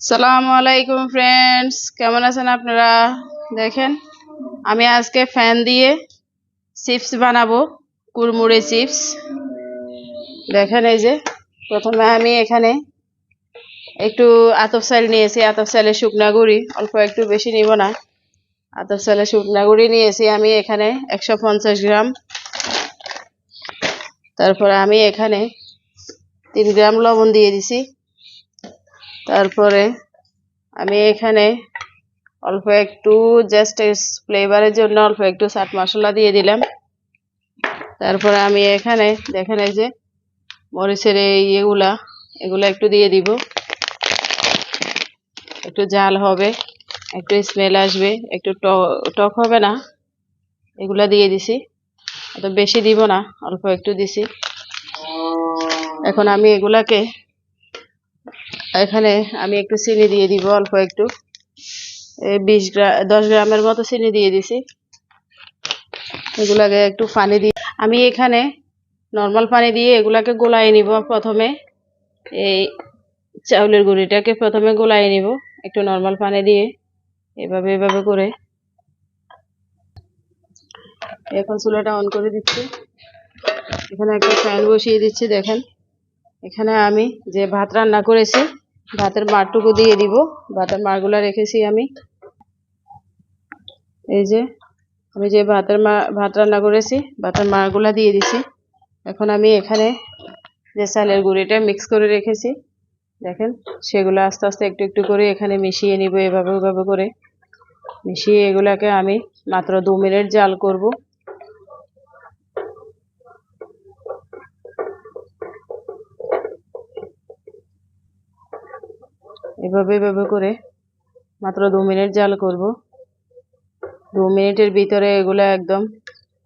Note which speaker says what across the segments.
Speaker 1: সালামু আলাইকুম ফ্রেন্ডস কেমন আছেন আপনারা? দেখেন, আমি আজকে ফ্যান দিয়ে চিপস বানাবো, কুড়মুড়ে চিপস দেখেন এই যে, প্রথমে আমি এখানে একটু আতপ চাল নিয়েছি, আতপ চালের শুকনা গুঁড়ি, অল্প একটু বেশি নিব না। আতপ চালের শুকনা গুঁড়ি নিয়েছি আমি এখানে একশো পঞ্চাশ গ্রাম। তারপরে আমি এখানে তিন গ্রাম লবণ দিয়ে দিছি। তারপরে আমি এখানে অল্প একটু জাস্ট ফ্লেভারের জন্য অল্প একটু চাট মশলা দিয়ে দিলাম। তারপরে আমি এখানে দেখেন এই যে মরিচের এই ইয়েগুলা, এগুলো একটু দিয়ে দিব। একটু জাল হবে, একটু স্মেল আসবে, একটু টক হবে না, এগুলা দিয়ে দিছি। অত বেশি দিব না, অল্প একটু দিছি। এখন আমি এগুলাকে এখানে আমি একটু চিনি দিয়ে দিব, অল্প একটু। বিশ গ্রাম দশ গ্রামের মতো চিনি দিয়ে দিছি। এগুলাকে একটু পানি দিয়ে আমি এখানে নর্মাল পানি দিয়ে এগুলাকে গোলাই নিব প্রথমে। এই চাউলের গুঁড়িটাকে প্রথমে গোলাই নিব, একটু নর্মাল পানি দিয়ে। এভাবে এভাবে করে। এখন চুলাটা অন করে দিচ্ছি। এখানে একটা ফ্যান বসিয়ে দিচ্ছি, দেখেন। এখানে আমি যে ভাত রান্না করেছি ভাতের মারটুকু দিয়ে দিব। ভাতের মারগুলা রেখেছি আমি। এই যে, আমি যে ভাতের মা, ভাত রান্না করেছি, ভাতের মারগুলা দিয়ে দিছি। এখন আমি এখানে যে চালের গুঁড়িটা মিক্স করে রেখেছি, দেখেন, সেগুলো আস্তে আস্তে একটু একটু করে এখানে মিশিয়ে নিব, এভাবে ওভাবে করে। মিশিয়ে এগুলাকে আমি মাত্র দু মিনিট জাল করব। এভাবে এভাবে করে মাত্র দু মিনিট জাল করব। দু মিনিটের ভিতরে এগুলো একদম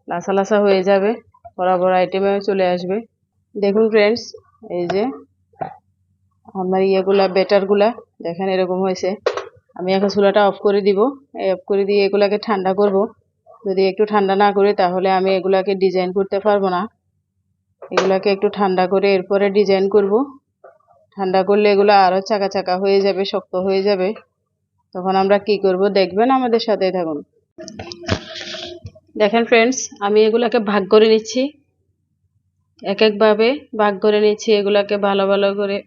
Speaker 1: লাসা লাসা হয়ে যাবে। বরাবর আইটেমে চলে আসবে। দেখুন ফ্রেন্ডস এই যে আমার ইয়েগুলা, বেটারগুলা, দেখেন এরকম হয়েছে। আমি এখন চুলাটা অফ করে দিব। এই অফ করে দিয়ে এগুলাকে ঠান্ডা করব। যদি একটু ঠান্ডা না করি, তাহলে আমি এগুলাকে ডিজাইন করতে পারব না। এগুলাকে একটু ঠান্ডা করে এরপরে ডিজাইন করব। ঠান্ডা করলে এগুলো আরও চাকা চাকা হয়ে যাবে, শক্ত হয়ে যাবে। তখন আমরা কি করব? দেখবেন আমাদের সাথে থাকুন। দেখেন ফ্রেন্ডস আমি এগুলাকে ভাগ করে নিচ্ছি। এক একভাবে ভাগ করে নিচ্ছি এগুলাকে ভালো ভালো করে।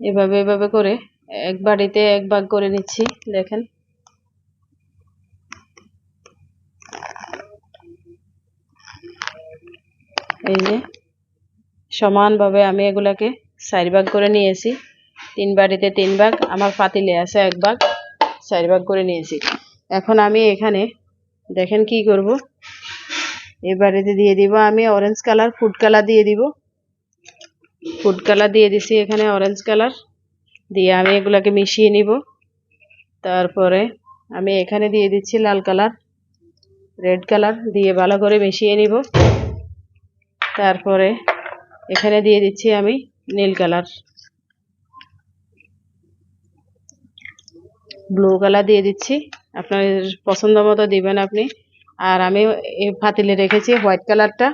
Speaker 1: এভাবে এভাবে করে এক বাড়িতে এক ভাগ করে নিচ্ছি, দেখেন। এই যে, সমানভাবে আমি এগুলাকে চার ভাগ করে নিয়েছি। তিন বাড়িতে তিন ভাগ, আমার পাতিলে আছে এক ভাগ চার ভাগ করে নিয়েছি। এখন আমি এখানে, দেখেন কি করব? এই বাড়িতে দিয়ে দিব আমি অরেঞ্জ কালার ফুড কালার দিয়ে দিব। ফুড কালার দিয়ে দিছি এখানে অরেঞ্জ কালার দিয়ে আমি এগুলাকে মিশিয়ে নিব। তারপরে আমি এখানে দিয়ে দিচ্ছি লাল কালার রেড কালার দিয়ে ভালো করে মিশিয়ে নিব। তারপরে এখানে দিয়ে দিচ্ছি আমি নীল কালার। ব্লু কালার দিয়ে দিচ্ছি। আপনার পছন্দ মতো দিবেন আপনি। আর আমি পাতিলে রেখেছি হোয়াইট কালারটা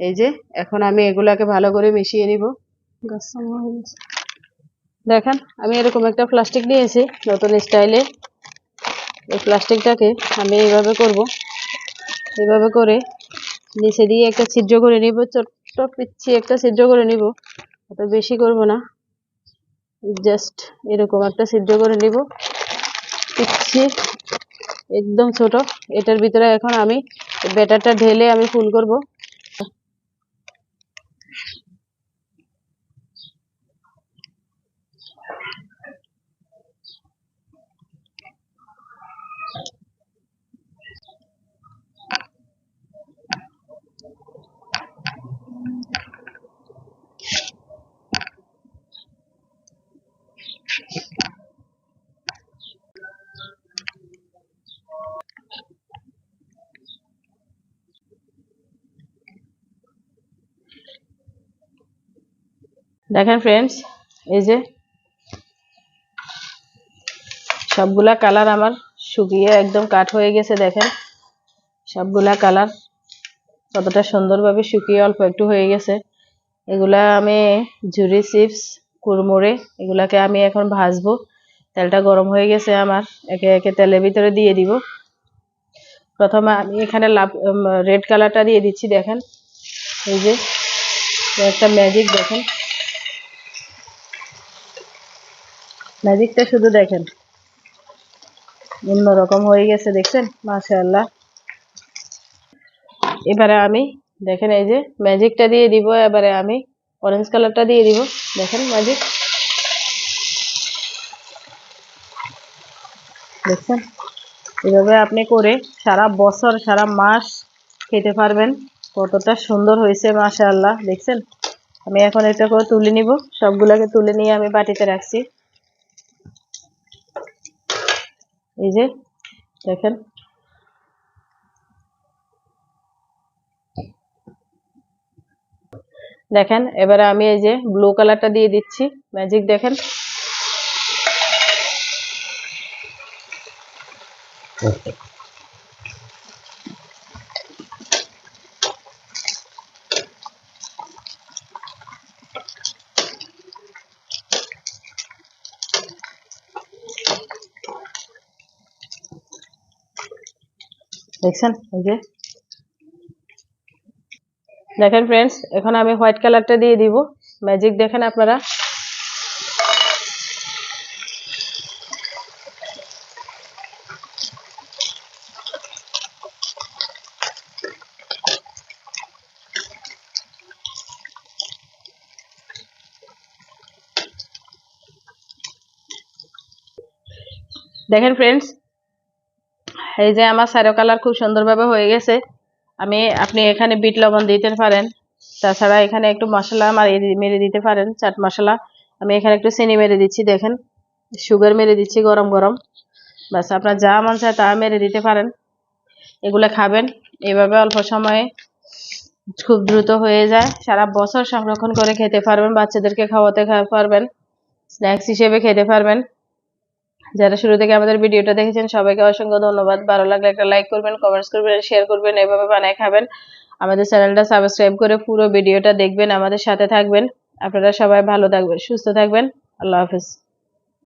Speaker 1: এই যে, এখন আমি এগুলাকে ভালো করে মিশিয়ে নিব। দেখেন, আমি এরকম একটা প্লাস্টিক নিয়েছি নতুন স্টাইলে এই প্লাস্টিকটাকে আমি এইভাবে করব। এইভাবে করে নিচে দিয়ে একটা ছিদ্র করে নিব, ছোট্ট পিচ্ছি একটা ছিদ্র করে নিব। অত বেশি করব না। জাস্ট এরকম একটা সিদ্ধ করে নিব। পিচ্ছি একদম ছোট। এটার ভিতরে এখন আমি ব্যাটারটা ঢেলে আমি ফুল করব। দেখেন ফ্রেন্ডস এই যে সবগুলা কালার আমার শুকিয়ে একদম কাঠ হয়ে গেছে, দেখেন। সবগুলা কালার কতটা সুন্দরভাবে শুকিয়ে অল্প একটু হয়ে গেছে। এগুলা আমি ঝুরি চিপস কুড়মুড়ে, এগুলাকে আমি এখন ভাজবো। তেলটা গরম হয়ে গেছে আমার, একে একে তেলের ভিতরে দিয়ে দিব। প্রথমে আমি এখানে লাভ রেড কালারটা দিয়ে দিচ্ছি, দেখেন। এই যে, একটা ম্যাজিক দেখেন। ম্যাজিকটা শুধু দেখেন। অন্যরকম হয়ে গেছে, দেখছেন? মাশাআল্লাহ। এবারে আমি, দেখেন এই যে ম্যাজিকটা দিয়ে দিব, এবারে আমি অরেঞ্জ কালারটা দিয়ে দিব। দেখেন ম্যাজিক দেখছেন? এভাবে আপনি করে সারা বছর, সারা মাস খেতে পারবেন। কতটা সুন্দর হয়েছে, মাশাআল্লাহ। দেখছেন? আমি এখন এটা করে তুলে নিব। সবগুলোকে তুলে নিয়ে আমি বাটিতে রাখছি। এই যে দেখেন। দেখেন এবারে আমি এই যে ব্লু কালারটা দিয়ে দিচ্ছি। ম্যাজিক দেখেন। দেখছেন? এই যে। দেখেন ফ্রেন্ডস এখন আমি হোয়াইট কালারটা দিয়ে দিব। ম্যাজিক দেখেন আপনারা। দেখেন ফ্রেন্ডস এই যে আমার সারো কালার খুব সুন্দরভাবে হয়ে গেছে। আমি, আপনি এখানে বিট লবণ দিতে পারেন। তাছাড়া এখানে একটু মশলা দি- মেরে দিতে পারেন, চাট মশলা। আমি এখানে একটু চিনি মেরে দিচ্ছি, দেখেন। সুগার মেরে দিচ্ছি গরম গরম। বাস, আপনার যা মন চায় তা মেরে দিতে পারেন। এগুলো খাবেন। এভাবে অল্প সময়ে খুব দ্রুত হয়ে যায়। সারা বছর সংরক্ষণ করে খেতে পারবেন, বাচ্চাদেরকে খাওয়াতে পারবেন। স্ন্যাক্স হিসেবে খেতে পারবেন। যারা শুরু থেকে আমাদের ভিডিওটা দেখেছেন, সবাইকে অসংখ্য ধন্যবাদ। ভালো লাগলে একটা লাইক করবেন কমেন্টস করবেন শেয়ার করবেন, এভাবে বানায় খাবেন। আমাদের চ্যানেলটা সাবস্ক্রাইব করে পুরো ভিডিওটা দেখবেন, আমাদের সাথে থাকবেন। আপনারা সবাই ভালো থাকবেন, সুস্থ থাকবেন। আল্লাহ হাফিজ।